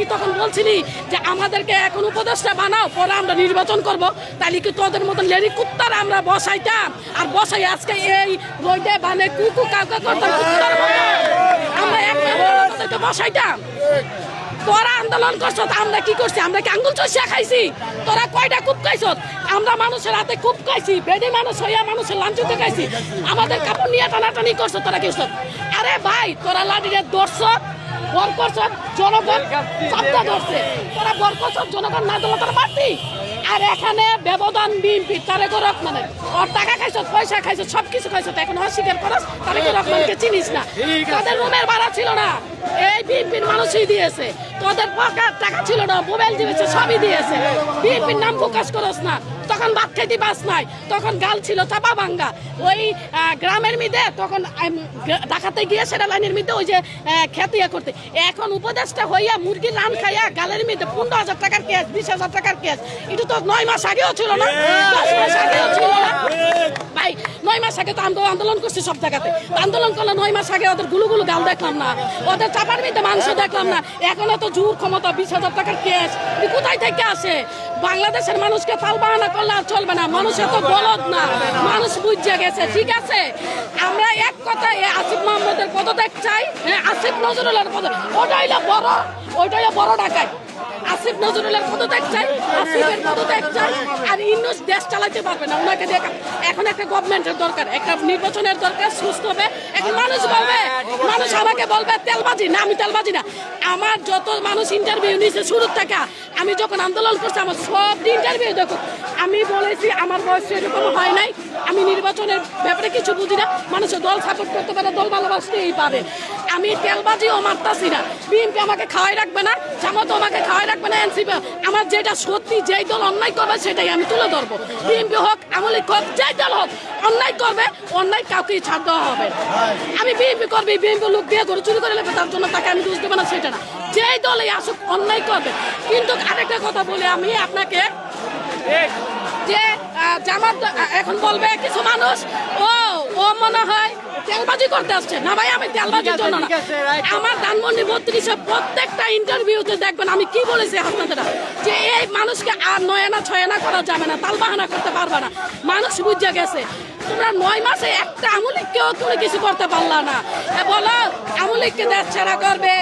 কি তখন বলছিলি যে আমাদেরকে এখন উপদেশটা বানাও, পরে আমরা নির্বাচন করব? তাহলে কি তোদের মতন লেরি কুত্তার আমরা বসাইতাম? আর বসাই আজকে এই রইতে বানে কুকু কাউকে করতাম। আমরা বসাইতাম। তোরা আন্দোলন করছ আমরা কি করছি? আমরা কি আঙ্গুল খাইছি? তোরা কয়টা কূপ খাইছ আমরা মানুষের হাতে কূপ খাইছি বেডি মানুষ হইয়া মানুষের লাঞ্চতে খাইছি। আমাদের কাপড় নিয়ে টানাটানি করছ, তোরা কি আরে ভাই, তোরা লাঠিরে দর্শ বর করছ জনগণ চাপটা ধরছে। তোরা বর করছ জনগণ না দিলে তোরা পারতি আর এখানে ব্যবধান বিএনপি তারে রক মানে ওর টাকা খাইছ পয়সা খাইছ সব কিছু খাইছ এখন অস্বীকার করস তারে রকমানকে চিনিস না। তাদের রুমের ভাড়া ছিল না। এই বিএনপির মানুষই দিয়েছে। তোদের পকেট টাকা ছিল না মোবাইল দিয়েছে সবই দিয়েছে। বিএনপির নাম প্রকাশ করস না। তখন ভাত খাইতে পাস নাই তখন গাল ছিল চাপা ভাঙ্গা। ওই গ্রামের মিদে তখন ডাকাতে গিয়ে সেটা লাইনের মিদে ওই যে খেতে ইয়ে করতে। এখন উপদেশটা হইয়া মুরগির রান খাইয়া গালের মিদে পনেরো হাজার টাকার কেস বিশ হাজার টাকার কেস। এটা তো নয় মাস আগেও ছিল না? দশ মাস আগেও ছিল না? ভাই নয় মাস আগে তো আমরা আন্দোলন করছি সব জায়গাতে। আন্দোলন করলে নয় মাস আগে ওদেরগুলো গুলো গাল দেখলাম না। ওদের চাপার মিতে মাংস দেখলাম না। এখনও তো জোর ক্ষমতা বিশ হাজার টাকার কেস। কোথায় থেকে আসে? বাংলাদেশের মানুষকে তাল বাহানা করলে আর চলবে না। মানুষ এত বলদ না। মানুষ বুঝে গেছে, ঠিক আছে? আমরা এক কথায় আসিফ মোহাম্মদের পদত্যাগ চাই। হ্যাঁ আসিফ নজরুলের পদ হলো বড় হলো বড় ডাকাই আসিফ নজরুলের পদত্যাগ চাই আসিফের পদত্যাগ চাই আর ইন্নুস দেশ চালাতে পারবে না। ওনাকে দিয়ে এখন একটা গভর্নমেন্টের দরকার। একটা নির্বাচনের দরকার, সুস্থ হবে। এখন মানুষ বলবে, মানুষ আমাকে বলবে, তেলবাজি। না, আমি তেলবাজি না। আমার যত মানুষ ইন্টারভিউ নিয়েছে শুরুর থেকে আমি যখন আন্দোলন করছি, আমার সব ইন্টারভিউ দেখো আমি বলেছি, আমার বয়স এরকম হয় নাই। আমি নির্বাচনের ব্যাপারে কিছু বুঝি না। মানুষের দল সাপোর্ট করতে পারে, দল ভালোবাসতেই পারে। আমি তেলবাজিও মারতাছি না। বিএনপি আমাকে খাওয়াই রাখবে না, জামাতও আমাকে খাওয়াই রাখবে না, এনসিপি। আমার যেটা সত্যি, যেই দল অন্যায় করবে, সেটাই আমি তুলে ধরবো। বিএনপি হোক, আমলি হোক, যেই দল হোক, অন্যায় করবে, অন্যায় কাউকে ছাড় দেওয়া হবে আমি বিএনপি করবি, বিএনপি লোক দিয়ে গরু চুরি করে নেবে, তার জন্য তাকে আমি দোষ দেবো না, সেটা না। যেই দলে আসুক, অন্যায় করবে। কিন্তু আরেকটা কথা বলি আমি আপনাকে, যে জামাত এখন বলবে কিছু মানুষ, ও ও মনে হয় তেলবাজি করতে আসছে। না ভাই আমি তেলবাজির জন্য না। আমার ধানমন্ডি বত্রিশে প্রত্যেকটা ইন্টারভিউতে দেখবেন আমি কি বলেছি আপনাদের যে এই মানুষকে আর নয়ানা ছয়ানা করা যাবে না তাল বাহানা করতে পারবে না। মানুষ বুঝে গেছে। তোমরা নয় মাসে একটা আমলিককেও তুমি কিছু করতে পারলা না। বলো আমলিককে দেশ ছাড়া করবে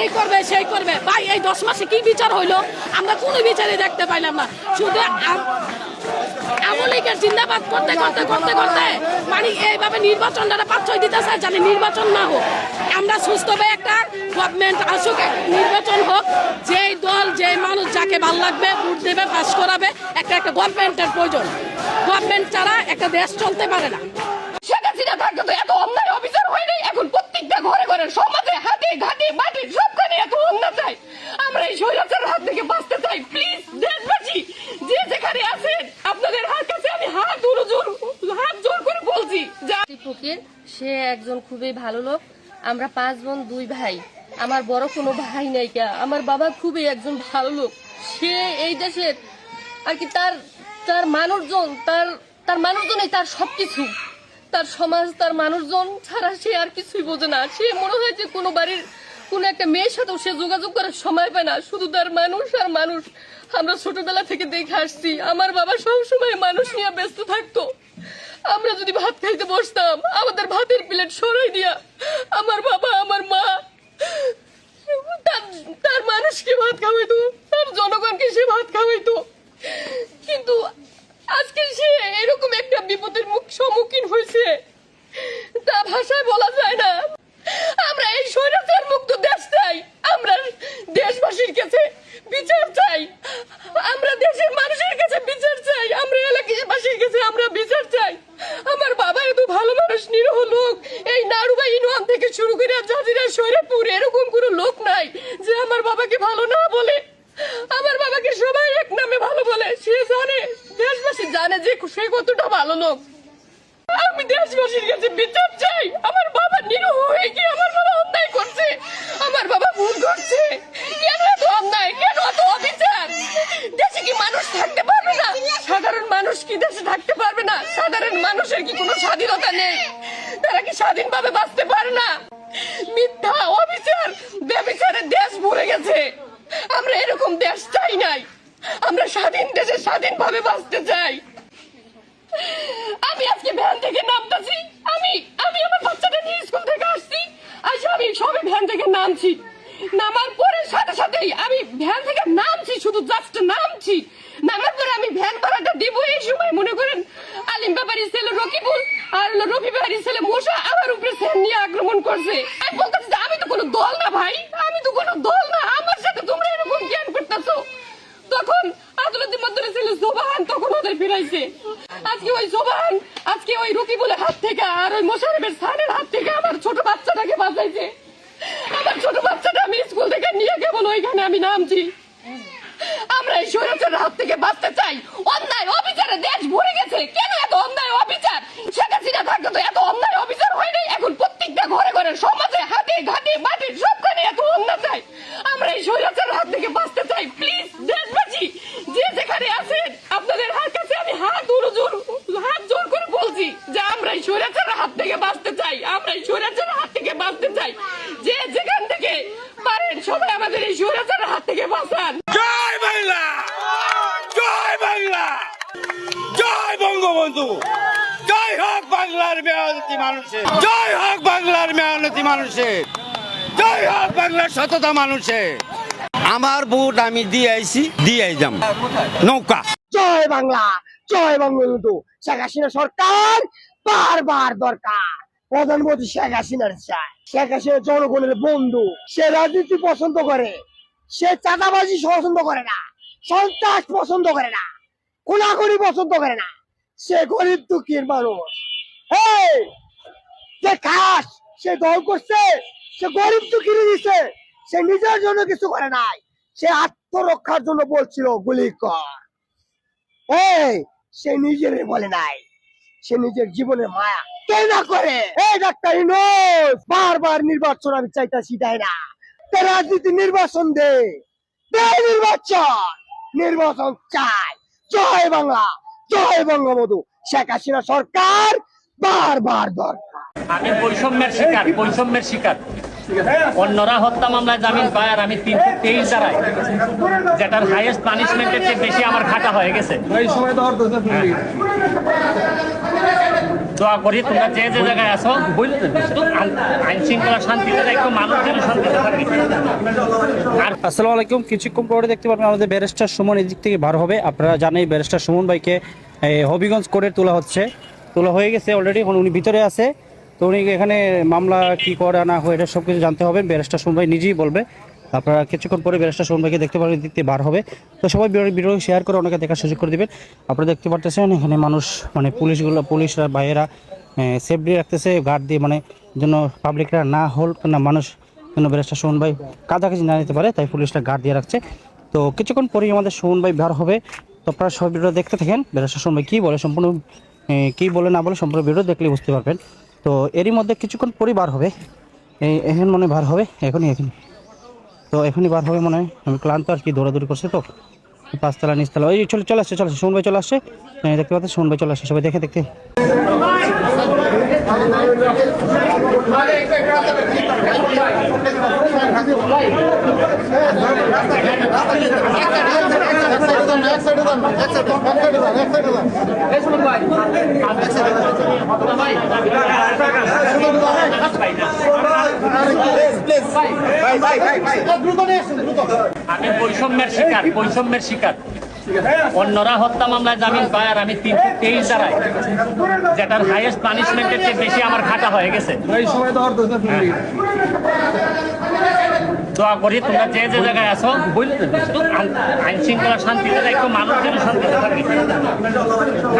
এই করবে সেই করবে। ভাই এই দশ মাসে কি বিচার হইল? আমরা কোনো বিচারে দেখতে পাইলাম না। শুধু মানে যেই মানুষ যাকে ভালো লাগবে, ভোট দেবে পাস করাবে, একটা একটা গভর্নমেন্টের প্রয়োজন। গভর্নমেন্ট ছাড়া একটা দেশ চলতে পারে না। শেখ হাসিনা এত অন্যায় অবিচার হয় এখন প্রত্যেকটা ঘরে ঘরে সমাজে সবখানে এত আমরা এই হাত থেকে বাঁচতে চাই। প্লিজ দেশবাসী, যে যেখানে আছেন, আপনাদের হাত কাছে আমি হাত জোর হাত জোর করে বলছি। ফকির, সে একজন খুবই ভালো লোক। আমরা পাঁচ বোন, দুই ভাই। আমার বড় কোনো ভাই নাই আমার বাবা খুবই একজন ভালো লোক। সে এই দেশের আর কি তার তার মানুষজন, তার তার মানুষজনই তার সবকিছু। তার সমাজ, তার মানুষজন ছাড়া সে আর কিছুই বোঝে না। সে মনে হয় যে কোনো বাড়ির কোনো একটা মেয়ের সাথেও সে যোগাযোগ করার সময় পায় না। শুধু তার মানুষ আর মানুষ। আমরা ছোটবেলা থেকে দেখে আসছি, আমার বাবা সবসময় মানুষ নিয়ে ব্যস্ত থাকতো। আমরা যদি ভাত খাইতে বসতাম, আমাদের ভাতের প্লেট সরাই দিয়া আমার বাবা, আমার মা, তার মানুষকে ভাত খাওয়াইতো, তার জনগণকে সে ভাত খাওয়াইতো। কিন্তু আজকে সে এরকম একটা বিপদের মুখ সম্মুখীন হয়েছে। তা ভাষায় বলা যায় না। আমরা এই স্বৈরাচার মুক্ত দেশ চাই। আমরা দেশবাসীর কাছে বিচার চাই। আমরা দেশের মানুষের কাছে বিচার চাই আমরা এলাকাবাসীর কাছে আমরা বিচার চাই আমার বাবা এত ভালো মানুষ নিরহ লোক এই নাড়ুবা ইনওয়ান থেকে শুরু করে জাজিরা সৈরাপুর এরকম কোনো লোক নাই যে আমার বাবাকে ভালো না বলে আমার বাবাকে সবাই এক নামে ভালো বলে সে জানে দেশবাসী জানে যে সে কতটা ভালো লোক আমি দেশবাসীর কাছে বিচার চাই আমার বাবা নিরহ হয়ে গিয়ে আমার বাবা অন্যায় করছে আমার বাবা ভুল করছে কেন এত অন্যায় কেন এত অবিচার দেশে কি মানুষ থাকতে পারবে না সাধারণ মানুষ কি দেশে থাকতে পারবে না সাধারণ মানুষের কি কোনো স্বাধীনতা নেই? তারা কি স্বাধীনভাবে বাঁচতে পারে না? মিথ্যা, অবিচার বেবিচারে দেশ ভরে গেছে। আমরা এরকম দেশ চাই নাই। আমরা স্বাধীন দেশে স্বাধীনভাবে বাঁচতে চাই। আমি আজকে ভ্যান থেকে নামতেছি। আমি আমি আমার বাচ্চাটা নিয়ে স্কুল থেকে আসছি। আজ আমি সবে ভ্যান থেকে নামছি। নামার পরে সাথে সাথেই আমি ভ্যান থেকে নামছি, শুধু জাস্ট নামছি। নামার পরে আমি ভ্যান ভাড়াটা দিব এই সময়, মনে করেন আলিম ব্যাপারী ছেলে রকিবুল আর হলো রফি ব্যাপারী ছেলে মশা আমার উপরে সেন নিয়ে আক্রমণ করছে। আমি বলতেছি যে আমি তো কোনো দল না ভাই, আমি তো কোনো দল না, আমার সাথে তোমরা এরকম জ্ঞান করতেছো। তখন আদালতের মাধ্যমে ছিল সোবাহান তখন ওদের ফিরাইছে। আজকে ওই সোবাহান আজকে ওই রকিবুলের হাত থেকে আর ওই মোশারফের সানের হাত থেকে আমার ছোট বাচ্চাটাকে বাঁচাইছে আমার ছোট বাচ্চাটা আমি স্কুল থেকে নিয়ে কেবল ওইখানে আমি নামছি আমরা এই স্বৈরাচারের হাত থেকে বাঁচতে চাই অন্যায় অবিচারে দেশ ভরে গেছে কেন এত অন্যায় অবিচার শেখ হাসিনা থাকতে তো এত অন্যায় অবিচার হয় নাই এখন প্রত্যেকটা ঘরে ঘরে সমাজে হাতে ঘাটে মাঠে সবখানে এত অন্যায় আমরা এই স্বৈরাচারের হাত থেকে বাঁচতে চাই প্লিজ দেশবাসী যে যেখানে আছেন আপনাদের হাত কাছে আমি হাত উড়ো জোর হাত জোর করে বলছি স্বৈরাচারের হাত থেকে বাঁচতে চাই আমরা এই হাত থেকে বাঁচতে চাই। যে যেখান থেকে পারেন সবাই আমাদের এই হাত থেকে বাঁচান। জয় বাংলা! জয় বাংলা! জয় বঙ্গবন্ধু! জয় হোক বাংলার মেহনতি মানুষের জয় হোক বাংলার মেহনতি মানুষের জয় হোক বাংলার সততা মানুষের আমার ভোট আমি দিয়ে আইছি দিয়ে যাম নৌকা। জয় বাংলা! জয় বঙ্গবন্ধু! শেখ হাসিনা সরকার বারবার দরকার। প্রধানমন্ত্রী শেখ হাসিনার চায় শেখ হাসিনা জনগণের বন্ধু। সে রাজনীতি পছন্দ করে। সে চাঁদাবাজি পছন্দ করে না। সন্ত্রাস পছন্দ করে না। খুনাখুনি পছন্দ করে না। সে গরিব দুঃখীর মানুষ। যে খাস, সে দল করছে, সে গরিব দুঃখী দিচ্ছে সে নিজের জন্য কিছু করে নাই। সে আত্মরক্ষার জন্য বলছিল, গুলি কর। এই, সে নিজের বলে নাই। সে নিজের জীবনে মায়া কে না করে? এই ডাক্তার ইনোস বারবার নির্বাচন আমি চাইতাছি দেয় না। রাজনীতি নির্বাচন দে। দে নির্বাচন। নির্বাচন চাই। জয় বাংলা জয় বঙ্গবন্ধু। শেখ হাসিনা সরকার বারবার দরকার। আমি বৈষম্যের শিকার বৈষম্যের শিকার। অন্যরা হত্যা মামলায় জামিন পায় আর আমি তিনশো তেইশ দ্বারাই যেটার হাইয়েস্ট পানিশমেন্টের চেয়ে বেশি আমার খাটা হয়ে গেছে। হ্যাঁ। দোয়া করি তোমরা যে যে জায়গায় আছো আইন শৃঙ্খলা শান্তিতে একটু মানুষ যেন শান্তিতে থাকে। আর আসসালামু আলাইকুম। কিছুক্ষণ পরে দেখতে পারবেন আমাদের ব্যারিস্টার সুমন এদিক থেকে বার হবে। আপনারা জানেন ব্যারিস্টার সুমন ভাইকে হবিগঞ্জ কোর্টে তোলা হচ্ছে। তোলা হয়ে গেছে অলরেডি এখন উনি ভিতরে আছে। তো উনি এখানে মামলা কি করে না হয় এটা সব কিছু জানতে হবে। ব্যারিস্টার ভাই নিজেই বলবে। আপনারা কিছুক্ষণ পরে ব্যারিস্টার সুমন দেখতে এদিক থেকে বার হবে। তো সবাই ভিডিও- শেয়ার করে ওনাকে দেখার সুযোগ করে দিবেন। আপনারা দেখতে পারতেছেন, এখানে মানুষ মানে পুলিশগুলো, পুলিশরা, ভাইয়েরা সেফটি রাখতেছে গার্ড দিয়ে মানে যেন পাবলিকরা না হল, না মানুষ যেন ব্যারিস্টার সুমন ভাই কাছাকাছি না নিতে পারে, তাই পুলিশরা গার্ড দিয়ে রাখছে। তো কিছুক্ষণ পরেই আমাদের ভাই বার হবে। তো আপনারা সব ভিডিও দেখতে থাকেন। ব্যারিস্টার ভাই কী বলে, সম্পূর্ণ কী বলে না বলে সম্পূর্ণ ভিডিও দেখলে বুঝতে পারবেন। তো এরই মধ্যে কিছুক্ষণ পরই বার হবে। এই এখন মনে বার হবে, এখনই এখন তো এখনই বার হবে মনে হয়। আমি ক্লান্ত আর কি, দৌড়াদৌড়ি করছে তো। পাঁচতলা, নিচতলা। ওই চলে চলে আসছে চলে আসছে। সোনবাই চলে আসছে। দেখতে পাচ্ছে সোনবাই চলে আসছে। সবাই দেখে, দেখতে। আমি বৈষম্যের শিকার বৈষম্যের শিকার। অন্যরা হত্যা মামলায় জামিন পায় আর আমি তিনশো তেইশ দ্বারাই যেটার হাইয়েস্ট পানিশমেন্টের চেয়ে বেশি আমার খাটা হয়ে গেছে। হ্যাঁ। দোয়া করি তোমরা যে যে জায়গায় আছো আইন শৃঙ্খলা শান্তিতে একটু মানুষ যেন শান্তিতে থাকে।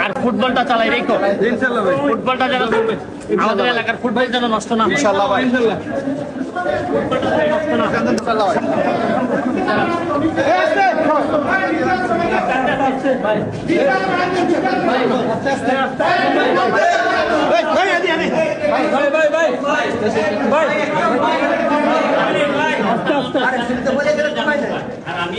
আর ফুটবলটা চালাই রেখো। ফুটবলটা যেন আমাদের এলাকার ফুটবল যেন নষ্ট না আর আমি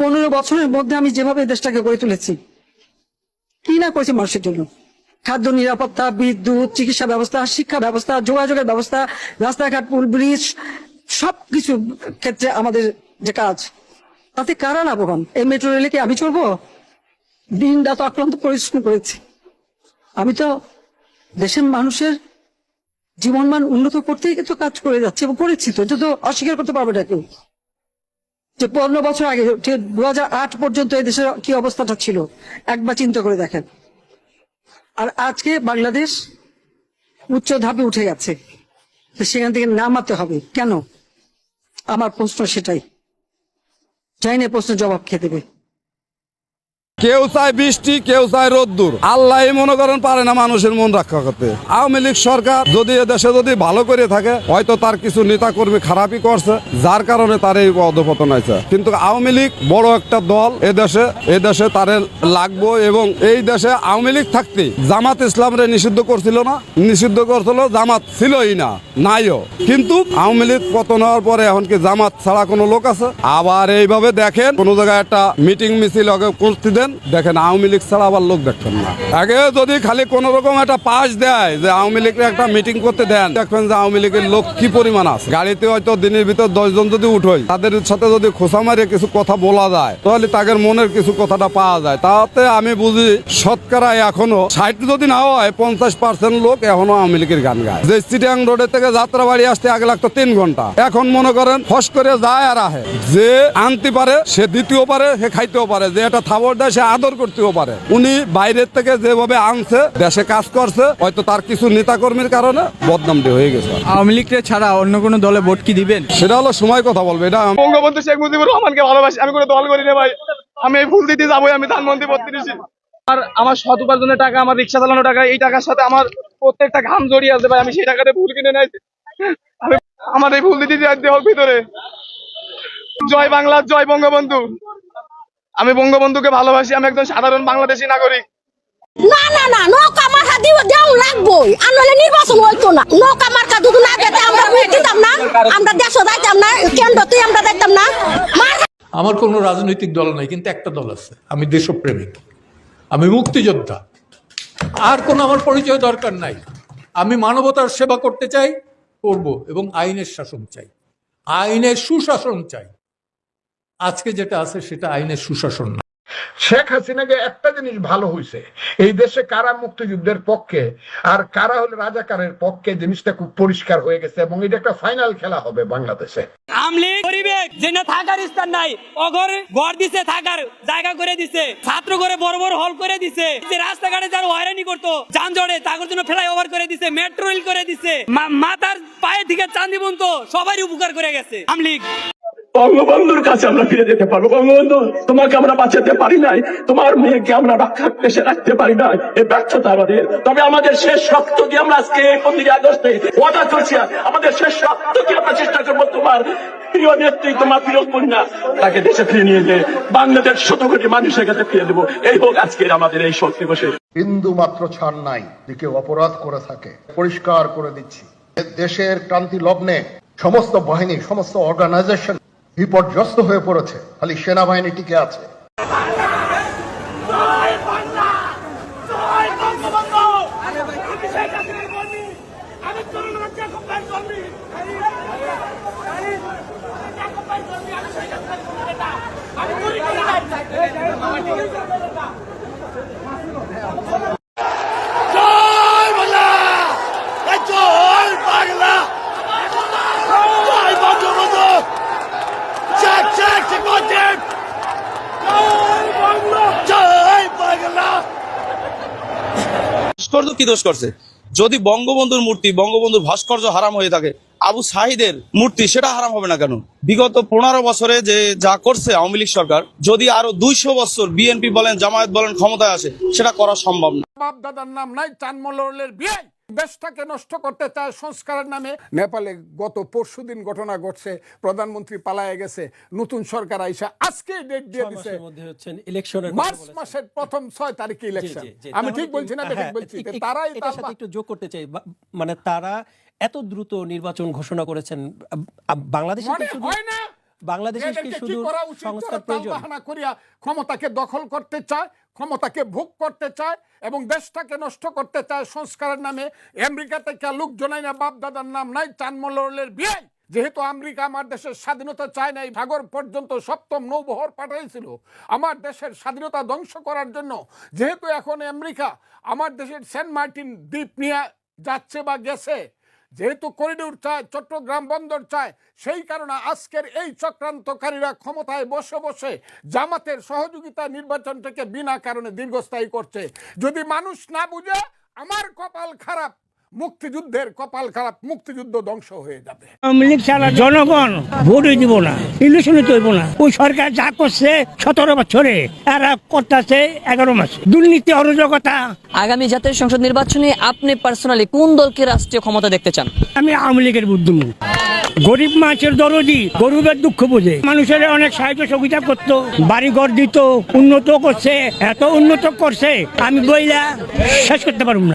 পনেরো বছরের মধ্যে আমি যেভাবে দেশটাকে গড়ে তুলেছি, কি না করেছি মানুষের জন্য? খাদ্য নিরাপত্তা, বিদ্যুৎ, চিকিৎসা ব্যবস্থা, শিক্ষা ব্যবস্থা, যোগাযোগের ব্যবস্থা, রাস্তাঘাট, পুল, ব্রিজ, সবকিছু ক্ষেত্রে আমাদের যে কাজ, তাতে কারা লাভবান? এই মেট্রো রেলে কি আমি চলবো? দিন রাত অক্লান্ত পরিশ্রম করেছি। আমি তো দেশের মানুষের জীবনমান উন্নত করতেই তো কাজ করে যাচ্ছি এবং করেছি তো, এটা তো অস্বীকার করতে পারবে না কেউ। যে পনেরো বছর আগে দু পর্যন্ত এই দেশের কি অবস্থাটা ছিল? একবার চিন্তা করে দেখেন। আর আজকে বাংলাদেশ উচ্চ ধাপে উঠে গেছে। সেখান থেকে নামাতে হবে। কেন? আমার প্রশ্ন সেটাই। চাইনে না প্রশ্নের জবাব খেয়ে দেবে। কেউ চায় বৃষ্টি, কেউ চায় রোদ্দুর। আল্লাহ মনে করেন পারে না মানুষের মন রক্ষা করতে। আওয়ামী লীগ সরকার যদি এদেশে যদি ভালো করে থাকে, হয়তো তার কিছু নেতা কর্মী খারাপই করছে, যার কারণে তার এই অধপতন হয়েছে। কিন্তু আওয়ামী লীগ বড় একটা দল এদেশে এদেশে তারে লাগবো এবং এই দেশে আওয়ামী লীগ থাকতে জামাত ইসলামরে নিষিদ্ধ করছিল না, নিষিদ্ধ করছিল, জামাত ছিলই না, নাইও। কিন্তু আওয়ামী লীগ পতন হওয়ার পরে এখন কি জামাত ছাড়া কোনো লোক আছে? আবার এইভাবে দেখেন, কোনো জায়গায় একটা মিটিং মিছিল করতে দেন দেখেন আওয়ামী লীগ ছাড়া আবার লোক দেখছেন না। আগে যদি খালি কোন রকম একটা পাস দেয় যে আওয়ামী লীগের একটা মিটিং করতে দেন, দেখবেন যে আওয়ামী লীগের লোক কি পরিমাণ আছে। গাড়িতে হয়তো দিনের ভিতর দশজন যদি উঠোই তাদের সাথে যদি খোসা মারিয়ে কিছু কথা বলা যায়, তাহলে তাদের মনের কিছু কথাটা পাওয়া যায়। তাতে আমি বুঝি, শতকরা এখনও ষাট যদি না হয়, পঞ্চাশ পার্সেন্ট লোক এখনও আওয়ামী লীগের গান গায়। যে চিটিয়াং রোডের থেকে যাত্রাবাড়ি আসতে আগে লাগতো তিন ঘণ্টা। এখন মনে করেন, ফস করে যায় আর আহে। যে আনতে পারে, সে দ্বিতীয় পারে, সে খাইতেও পারে। যে এটা থাবর দেয় আদর করতেও পারে। উনি বাইরের থেকে যেভাবে আনছে দেশে কাজ করছে হয়তো তার কিছু নেতাকর্মীর কারণে বদনামটি হয়ে গেছে। আওয়ামী লীগকে ছাড়া অন্য কোনো দলে ভোট কি দিবেন? সেটা হলো সময় কথা বলবে এটা বঙ্গবন্ধু শেখ মুজিবুর রহমানকে ভালোবাসি আমি কোনো দল করি না ভাই। আমি এই ফুল দিতে যাবোই আমি ধানমন্ত্রী বত্রিশে। আর আমার সৎ উপার্জনের টাকা আমার রিক্সা চালানোর টাকা এই টাকার সাথে আমার প্রত্যেকটা ঘাম জড়িয়ে আছে ভাই আমি সেই টাকাটা ফুল কিনে নাই আমি আমার এই ফুল দিতে যাইতে হোক ভিতরে। জয় বাংলা জয় বঙ্গবন্ধু। আমি বঙ্গবন্ধুকে ভালোবাসি আমি একজন সাধারণ বাংলাদেশি নাগরিক। না না না নৌকা মার্কা দিব দেও লাগবই। আনলে নির্বাচন হইতো না। নৌকা মার্কা যদি না দিতে আমরা দিতাম না। আমরা দেশে যাইতাম না কেন্দ্রতেই আমরা যাইতাম না। আমার কোনো রাজনৈতিক দল নাই কিন্তু একটা দল আছে। আমি দেশপ্রেমিক। আমি মুক্তিযোদ্ধা। আর কোনো আমার পরিচয় দরকার নাই। আমি মানবতার সেবা করতে চাই করব এবং আইনের শাসন চাই। আইনের সুশাসন চাই। আজকে যেটা আছে সেটা আইনের সুশাসন না। শেখ হাসিনাকে একটা জিনিস ভালো হয়েছে এই দেশে কারা মুক্তিযুদ্ধের পক্ষে আর কারা হলো রাজাকারের পক্ষে জিনিসটা খুব পরিষ্কার হয়ে গেছে এবং এটা একটা ফাইনাল খেলা হবে বাংলাদেশে। আমলি থাকার স্থান নাই অগর ঘর দিছে থাকার জায়গা করে দিছে ছাত্র করে বড় বড় হল করে দিছে যে রাস্তাঘাটে যারা হয়রানি করতো যানজটে তাদের জন্য ফ্লাই ওভার করে দিছে মেট্রো রেল করে দিছে মা- মাথার পায়ে থেকে চান্দি পর্যন্ত সবারই উপকার করে গেছে। আমলিগ বঙ্গবন্ধুর কাছে আমরা ফিরে যেতে পারব। বঙ্গবন্ধু, তোমাকে আমরা বাঁচাতে পারি নাই। তোমার মেয়েকে আমরা রক্ষার দেশে রাখতে পারি নাই। এই ব্যর্থতা আমাদের। তবে আমাদের শেষ রক্ত দিয়ে আমরা আজকে পনেরোই আগস্টে ওয়াদা করছি? আমাদের শেষ রক্ত দিয়ে আমরা চেষ্টা করব তোমার? প্রিয় নেত্রী, তোমার প্রিয় কন্যা, তাকে দেশে ফিরে নিয়ে যে বাংলাদেশ শত কোটি মানুষের কাছে ফিরে দেবো। এই হোক আমাদের এই শক্তি বসে। বিন্দু মাত্র ছাড় নাই। যে অপরাধ করে থাকে। পরিষ্কার করে দিচ্ছি। দেশের ক্রান্তি লগ্নে সমস্ত বাহিনী, সমস্ত অর্গানাইজেশন বিপর্যস্ত হয়ে পড়েছে। খালি সেনাবাহিনী টিকে আছে। ভাস্কর্য কি দোষ করছে? যদি বঙ্গবন্ধুর মূর্তি, বঙ্গবন্ধুর ভাস্কর্য হারাম হয়ে থাকে, আবু সাহিদের মূর্তি সেটা হারাম হবে না কেন? বিগত পনেরো বছরে যে যা করছে আওয়ামী লীগ সরকার, যদি আরও দুইশো বছর বিএনপি বলেন, জামায়াত বলেন, ক্ষমতায় আসে, সেটা করা সম্ভব না। বাপ দাদার নাম নাই চানমলের বিয়ে। দেশটাকে নষ্ট করতে চায় সংস্কারের নামে নেপালে গত পরশুদিন ঘটনা ঘটছে প্রধানমন্ত্রী পালায়ে গেছে নতুন সরকার আইসা আজকে ডেট দিয়ে দিছে। ইলেকশনের মার্চ মাসের প্রথম ছয় তারিখে ইলেকশন আমি ঠিক বলছি না ঠিক বলছি তারাই এটার সাথে একটু যোগ করতে চাই। মানে তারা এত দ্রুত নির্বাচন ঘোষণা করেছেন বাংলাদেশ হয় না? বাংলাদেশের কি শুধু? সংস্কার প্রয়োজন করিয়া ক্ষমতাকে দখল করতে চায় ক্ষমতাকে ভোগ করতে চায় এবং দেশটাকে নষ্ট করতে চায় সংস্কারের নামে আমেরিকা থেকে লোকজন না বাপ দাদার নাম নাই চানমোলের বিয়ে যেহেতু আমেরিকা আমার দেশের স্বাধীনতা চায় নাই ভাগর পর্যন্ত সপ্তম নৌবহর পাঠাইছিল আমার দেশের স্বাধীনতা ধ্বংস করার জন্য যেহেতু এখন আমেরিকা আমার দেশের সেন্ট মার্টিন দ্বীপ নিয়ে যাচ্ছে বা গেছে যেহেতু করিডোর চায়, চট্টগ্রাম বন্দর চায়, সেই কারণে আজকের এই চক্রান্তকারীরা ক্ষমতায় বসে বসে জামাতের সহযোগিতা নির্বাচনটাকে বিনা কারণে দীর্ঘস্থায়ী করছে। যদি মানুষ না বুঝে, আমার কপাল খারাপ। মুক্তিযুদ্ধের কপাল খারাপ মুক্তিযুদ্ধ ধ্বংস হয়ে যাবে। আওয়ামী লীগ ছাড়া জনগণ ভোটই দিব না ইলেকশনে তৈব না। ওই সরকার যা করছে সতেরো বছরে এরা করতেছে এগারো মাস। দুর্নীতি অরাজকতা। আগামী জাতীয় সংসদ নির্বাচনে আপনি পার্সোনালি কোন দলকে রাষ্ট্রীয় ক্ষমতা দেখতে চান? আমি আওয়ামী লীগের বুদ্ধিমু গরিব মানুষের দরদি গরিবের দুঃখ বোঝে। মানুষের অনেক সাহায্য সুবিধা করতো বাড়ি ঘর দিত উন্নত করছে এত উন্নত করছে আমি বইলা শেষ করতে পারব না।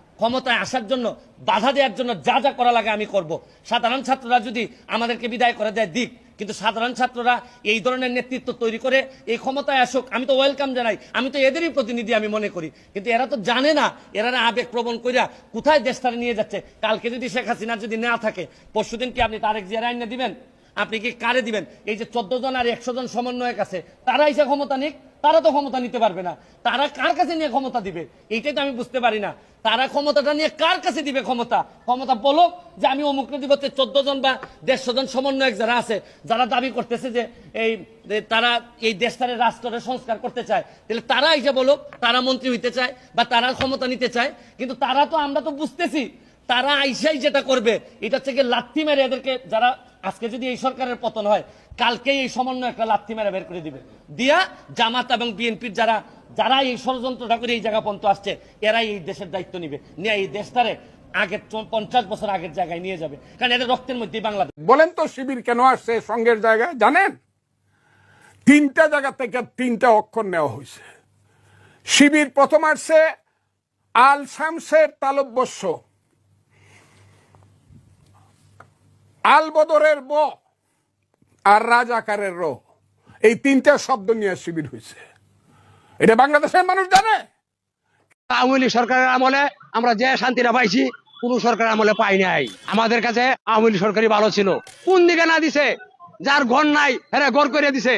ক্ষমতায় আসার জন্য, বাধা দেওয়ার জন্য যা যা করা লাগে আমি করব। সাধারণ ছাত্ররা যদি আমাদেরকে বিদায় করে দেয়, দিক। কিন্তু সাধারণ ছাত্ররা এই ধরনের নেতৃত্ব তৈরি করে এই ক্ষমতায় আসুক, আমি তো ওয়েলকাম জানাই। আমি তো এদেরই প্রতিনিধি আমি মনে করি। কিন্তু এরা তো জানে না, এরা না আবেগ প্রবণ করিয়া কোথায় দেশটারে নিয়ে যাচ্ছে। কালকে যদি শেখ হাসিনা যদি না থাকে, পরশুদিন কি আপনি তারেক জিয়ার আইন দিবেন? আপনি কি কারে দিবেন? এই যে চোদ্দ জন আর একশো জন সমন্বয়ক আছে তারা এসে ক্ষমতা নিক, তারা তো ক্ষমতা নিতে পারবে না। তারা কার কাছে নিয়ে ক্ষমতা দিবে? এইটাই তো আমি বুঝতে পারি না। তারা ক্ষমতাটা নিয়ে কার কাছে দিবে ক্ষমতা? ক্ষমতা বলো যে আমি অমুকরে দিব চোদ্দ জন বা দেড়শো জন সমন্বয়ক যারা আছে, যারা দাবি করতেছে যে এই তারা এই দেশটারে রাষ্ট্রের সংস্কার করতে চায়। তাহলে তারা এসে বলো তারা মন্ত্রী হইতে চায় বা তারা ক্ষমতা নিতে চায়। কিন্তু তারা তো, আমরা তো বুঝতেছি তারা আইসাই যেটা করবে, এটা থেকে লাথি মেরে এদেরকে যারা আজকে যদি এই সরকারের পতন হয়, কালকেই এই সমন্বয় একটা লাথি মেরে বের করে দিবে। দিয়া জামাত এবং বিএনপির যারা যারা এই ষড়যন্ত্রটা করে এই জায়গা পর্যন্ত আসছে, এরাই এই দেশের দায়িত্ব নিবে। নিয়ে এই দেশটারে আগের পঞ্চাশ বছর আগের জায়গায় নিয়ে যাবে। কারণ এদের রক্তের মধ্যে বাংলাদেশ। বলেন তো, শিবির কেন আসছে সঙ্গের জায়গায়? জানেন? তিনটা জায়গা থেকে তিনটা অক্ষর নেওয়া হয়েছে। শিবির প্রথম আসছে আল শামসের তালব্যস্য আল বদরের ব আর রাজাকারের র। এই তিনটা শব্দ নিয়ে শিবির হয়েছে। এটা বাংলাদেশের মানুষ জানে? আওয়ামী লীগ সরকারের আমলে আমরা যে শান্তিটা পাইছি, কোন সরকার আমলে পাই নাই। আমাদের কাছে আওয়ামী লীগ সরকারই ভালো ছিল। কোন দিকে না দিছে, যার ঘর নাই হ্যাঁ ঘর করে দিছে।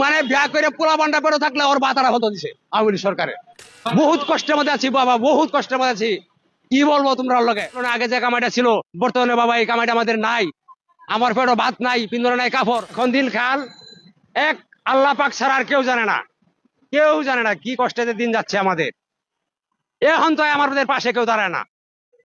মানে বিয়া করে পোলা বান্ডা করে থাকলে ওর বাতারা হতো দিছে, আওয়ামী লীগ সরকারে। বহুত কষ্টের মধ্যে আছি বাবা, বহুত কষ্টের মধ্যে আছি। কি বলব তোমরা লগে? আগে যে কামাইটা ছিল, বর্তমানে বাবা এই কামাইটা আমাদের নাই। আমার পেটও ভাত নাই, পিন্দরে নাই, কাপড়। এখন দিন খাল এক আল্লাহ পাক ছাড়া আর কেউ জানে না। কেউ জানে না কি কষ্টে দিন যাচ্ছে আমাদের। এখন তো আমাদের পাশে কেউ দাঁড়ায় না।